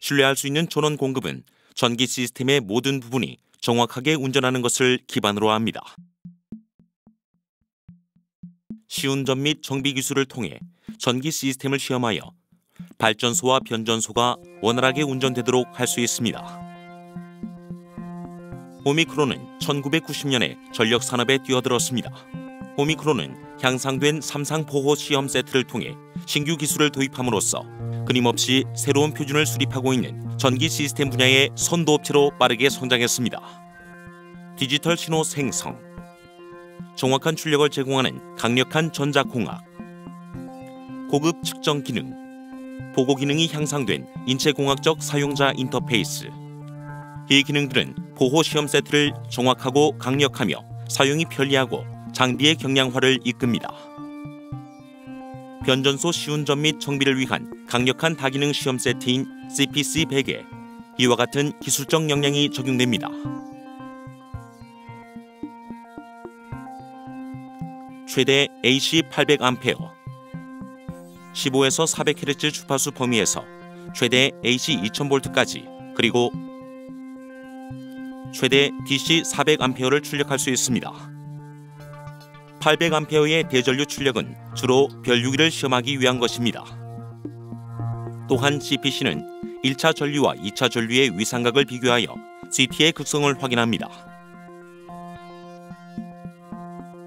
신뢰할 수 있는 전원 공급은 전기 시스템의 모든 부분이 정확하게 운전하는 것을 기반으로 합니다. 점및 정비 기술을 통해 전기 시스템을 시험하여 발전소와 변전소가 원활하게 운전되도록 할 수 있습니다. 오미크론은 1990년에 전력 산업에 뛰어들었습니다. 오미크론은 향상된 삼상 보호 시험 세트를 통해 신규 기술을 도입함으로써 끊임없이 새로운 표준을 수립하고 있는 전기 시스템 분야의 선도 업체로 빠르게 성장했습니다. 디지털 신호 생성, 정확한 출력을 제공하는 강력한 전자공학, 고급 측정 기능, 보고 기능이 향상된 인체공학적 사용자 인터페이스. 이 기능들은 보호 시험 세트를 정확하고 강력하며 사용이 편리하고 장비의 경량화를 이끕니다. 변전소 시운전 및 정비를 위한 강력한 다기능 시험 세트인 CPC100에 이와 같은 기술적 역량이 적용됩니다. 최대 AC 800A 15에서 400Hz 주파수 범위에서 최대 AC 2000V까지 그리고 최대 DC 400A를 출력할 수 있습니다. 800A의 대전류 출력은 주로 별유기를 시험하기 위한 것입니다. 또한 CPC는 1차 전류와 2차 전류의 위상각을 비교하여 CT의 극성을 확인합니다.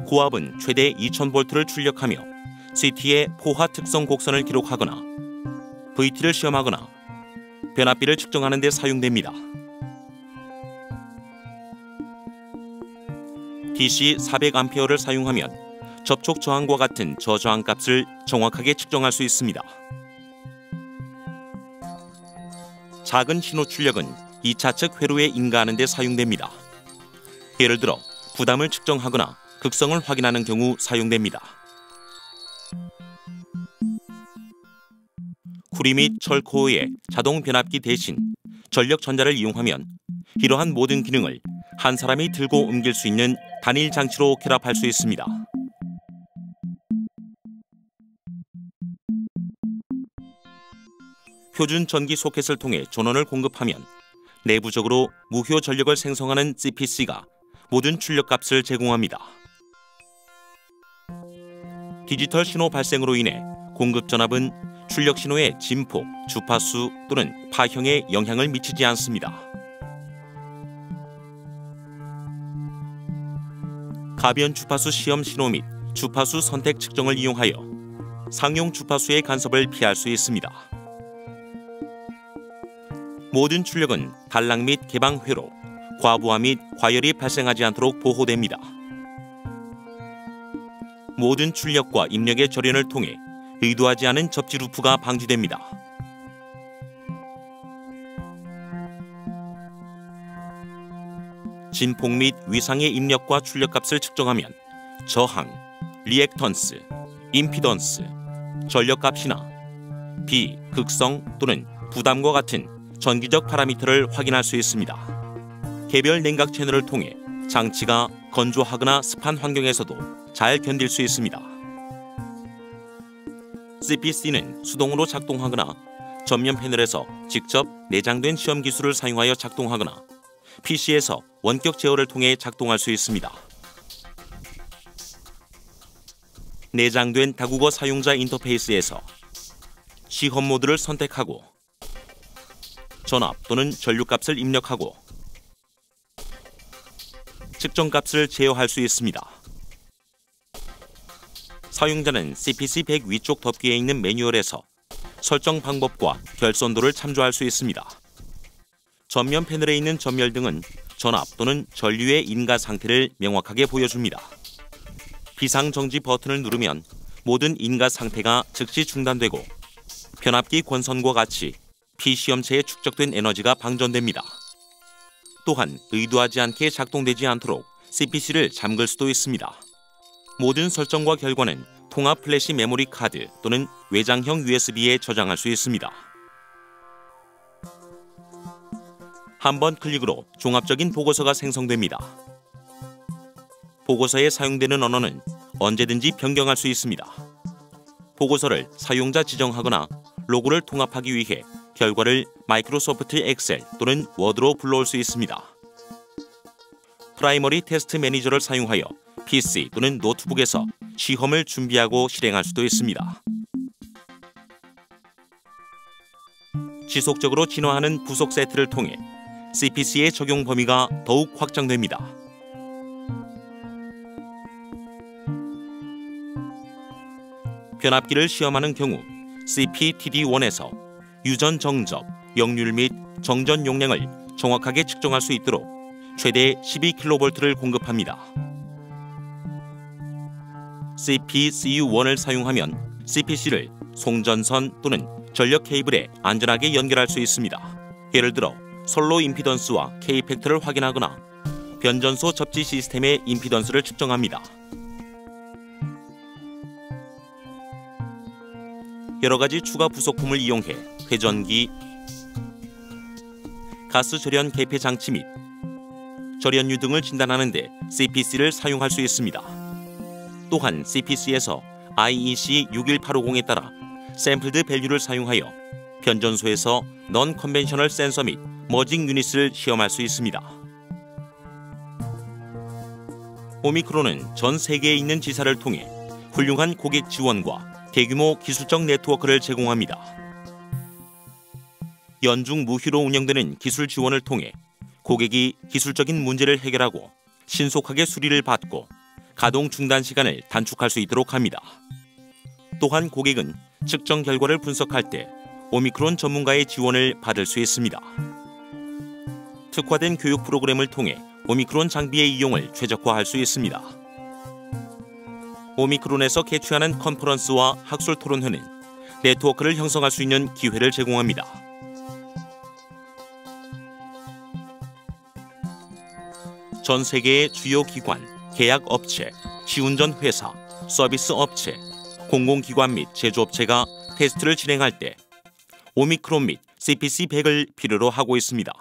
고압은 최대 2000V를 출력하며 CT의 포화 특성 곡선을 기록하거나 VT를 시험하거나 변압비를 측정하는 데 사용됩니다. DC 400A를 사용하면 접촉 저항과 같은 저저항 값을 정확하게 측정할 수 있습니다. 작은 신호 출력은 2차 측 회로에 인가하는 데 사용됩니다. 예를 들어 부담을 측정하거나 극성을 확인하는 경우 사용됩니다. 쿠리 및 철코어의 자동 변압기 대신 전력 전자를 이용하면 이러한 모든 기능을 한 사람이 들고 옮길 수 있는 단일 장치로 결합할 수 있습니다. 표준 전기 소켓을 통해 전원을 공급하면 내부적으로 무효 전력을 생성하는 CPC가 모든 출력값을 제공합니다. 디지털 신호 발생으로 인해 공급 전압은 출력 신호의 진폭, 주파수 또는 파형에 영향을 미치지 않습니다. 가변 주파수 시험 신호 및 주파수 선택 측정을 이용하여 상용 주파수의 간섭을 피할 수 있습니다. 모든 출력은 단락 및 개방 회로, 과부하 및 과열이 발생하지 않도록 보호됩니다. 모든 출력과 입력의 절연을 통해 의도하지 않은 접지 루프가 방지됩니다. 진폭 및 위상의 입력과 출력값을 측정하면 저항, 리액턴스, 임피던스, 전력값이나 비, 극성 또는 부담과 같은 전기적 파라미터를 확인할 수 있습니다. 개별 냉각 채널을 통해 장치가 건조하거나 습한 환경에서도 잘 견딜 수 있습니다. CPC는 수동으로 작동하거나 전면 패널에서 직접 내장된 시험 기술을 사용하여 작동하거나 PC에서 원격 제어를 통해 작동할 수 있습니다. 내장된 다국어 사용자 인터페이스에서 시험 모드를 선택하고 전압 또는 전류값을 입력하고 측정값을 제어할 수 있습니다. 사용자는 CPC100 위쪽 덮개에 있는 매뉴얼에서 설정 방법과 결선도를 참조할 수 있습니다. 전면 패널에 있는 전멸등은 전압 또는 전류의 인가 상태를 명확하게 보여줍니다. 비상정지 버튼을 누르면 모든 인가 상태가 즉시 중단되고 변압기 권선과 같이 P시험체에 축적된 에너지가 방전됩니다. 또한 의도하지 않게 작동되지 않도록 CPC를 잠글 수도 있습니다. 모든 설정과 결과는 통합 플래시 메모리 카드 또는 외장형 USB에 저장할 수 있습니다. 한 번 클릭으로 종합적인 보고서가 생성됩니다. 보고서에 사용되는 언어는 언제든지 변경할 수 있습니다. 보고서를 사용자 지정하거나 로고를 통합하기 위해 결과를 마이크로소프트 엑셀 또는 워드로 불러올 수 있습니다. 프라이머리 테스트 매니저를 사용하여 PC 또는 노트북에서 시험을 준비하고 실행할 수도 있습니다. 지속적으로 진화하는 부속 세트를 통해 CPC의 적용 범위가 더욱 확장됩니다. 변압기를 시험하는 경우 CPTD1에서 유전 정접, 역률 및 정전 용량을 정확하게 측정할 수 있도록 최대 12kV를 공급합니다. CPCU1을 사용하면 CPC를 송전선 또는 전력 케이블에 안전하게 연결할 수 있습니다. 예를 들어 솔로 임피던스와 K팩트를 확인하거나 변전소 접지 시스템의 임피던스를 측정합니다. 여러 가지 추가 부속품을 이용해 회전기, 가스 절연 개폐 장치 및 절연유 등을 진단하는 데 CPC를 사용할 수 있습니다. 또한 CPC에서 IEC 61850에 따라 샘플드 밸류를 사용하여 변전소에서 넌 컨벤셔널 센서 및 머징 유닛을 시험할 수 있습니다. 오미크론은 전 세계에 있는 지사를 통해 훌륭한 고객 지원과 대규모 기술적 네트워크를 제공합니다. 연중 무휴로 운영되는 기술 지원을 통해 고객이 기술적인 문제를 해결하고 신속하게 수리를 받고 가동 중단 시간을 단축할 수 있도록 합니다. 또한 고객은 측정 결과를 분석할 때 오미크론 전문가의 지원을 받을 수 있습니다. 특화된 교육 프로그램을 통해 오미크론 장비의 이용을 최적화할 수 있습니다. 오미크론에서 개최하는 컨퍼런스와 학술 토론회는 네트워크를 형성할 수 있는 기회를 제공합니다. 전 세계의 주요 기관, 계약 업체, 시운전 회사, 서비스 업체, 공공기관 및 제조업체가 테스트를 진행할 때 오미크론 및 CPC 100을 필요로 하고 있습니다.